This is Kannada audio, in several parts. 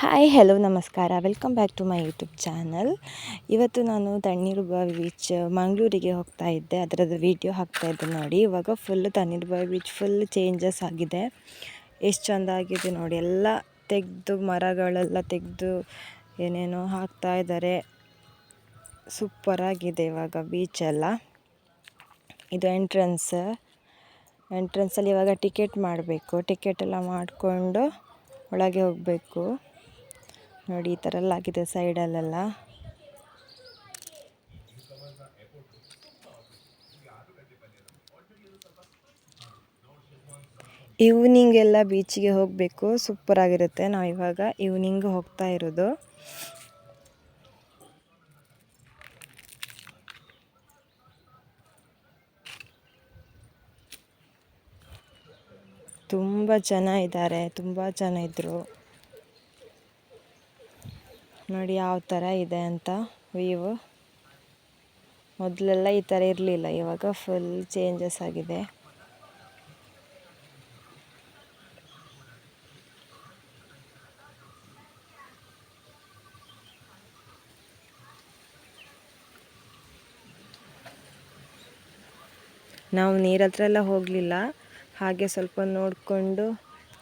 ಹಾಯ್ ಹೆಲೋ ನಮಸ್ಕಾರ. Welcome back to my YouTube channel ಇವತ್ತು ನಾನು ತಣ್ಣೀರುಬಾವಿ ಬೀಚ್ ಮಂಗಳೂರಿಗೆ ಹೋಗ್ತಾ ಇದ್ದೆ. ಅದರದ್ದು ವೀಡಿಯೋ ಇದ್ದೆ ನೋಡಿ. ಇವಾಗ full Tannirbhavi beach full changes ಆಗಿದೆ. ಎಷ್ಟು ಚೆಂದ ಆಗಿದೆ ನೋಡಿ. ಎಲ್ಲ ತೆಗೆದು, ಮರಗಳೆಲ್ಲ ತೆಗೆದು ಏನೇನೋ ಹಾಕ್ತಾ ಇದ್ದಾರೆ. ಸೂಪರಾಗಿದೆ ಇವಾಗ ಬೀಚೆಲ್ಲ ಇದು ಎಂಟ್ರೆನ್ಸ್ ಎಂಟ್ರೆನ್ಸಲ್ಲಿ ಇವಾಗ ಟಿಕೆಟ್ ಮಾಡಬೇಕು. ಟಿಕೆಟ್ ಎಲ್ಲ ಮಾಡಿಕೊಂಡು ಒಳಗೆ ಹೋಗಬೇಕು. ನೋಡಿ, ಈ ಥರ ಎಲ್ಲ ಆಗಿದೆ ಸೈಡಲ್ಲೆಲ್ಲ. ಈವ್ನಿಂಗೆಲ್ಲ ಬೀಚಿಗೆ ಹೋಗಬೇಕು. ಸೂಪರ್ ಆಗಿರುತ್ತೆ. ನಾವು ಇವಾಗ ಈವ್ನಿಂಗ್ ಹೋಗ್ತಾ ಇರೋದು. ತುಂಬ ಜನ ಇದ್ದಾರೆ. ತುಂಬ ಜನ ಇದ್ದರು ನೋಡಿ ಯಾವ ಥರ ಇದೆ ಅಂತ ವ್ಯೂ ಮೊದಲೆಲ್ಲ ಈ ಥರ ಇರಲಿಲ್ಲ, ಇವಾಗ ಫುಲ್ ಚೇಂಜಸ್ ಆಗಿದೆ. ನಾವು ನೀರ ಹತ್ರ ಎಲ್ಲ ಹೋಗಲಿಲ್ಲ, ಹಾಗೆ ಸ್ವಲ್ಪ ನೋಡಿಕೊಂಡು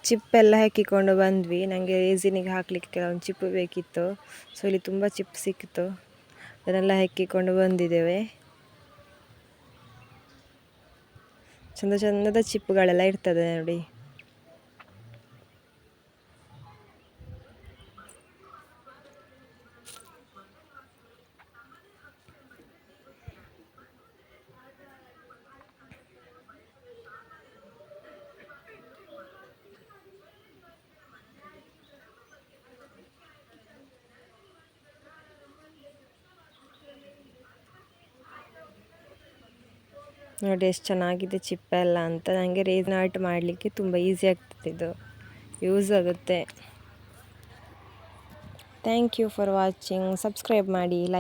ಚಿಪ್ಪೆಲ್ಲ ಹಾಕಿಕೊಂಡು ಬಂದ್ವಿ. ನನಗೆ ರೇಸಿನಿಗೆ ಹಾಕಲಿಕ್ಕೆ ಕೆಲವೊಂದು ಚಿಪ್ಪು ಬೇಕಿತ್ತು. ಸೊ ಇಲ್ಲಿ ತುಂಬ ಚಿಪ್ ಸಿಕ್ಕಿತು ಅದನ್ನೆಲ್ಲ ಹಾಕಿಕೊಂಡು ಬಂದಿದ್ದೇವೆ. ಚಂದ ಚಂದದ ಚಿಪ್ಪುಗಳೆಲ್ಲ ಇರ್ತದೆ ನೋಡಿ. ನೋಡಿ ಎಷ್ಟು ಚೆನ್ನಾಗಿದೆ ಚಿಪ್ಪ ಎಲ್ಲ ಅಂತ. ನನಗೆ ರೇಸ್ ಆರ್ಟ್ ಮಾಡಲಿಕ್ಕೆ ತುಂಬ ಈಸಿ ಆಗ್ತದೆ ಇದು. ಯೂಸ್ ಆಗುತ್ತೆ. Thank you for watching subscribe ಮಾಡಿ ಲೈಕ್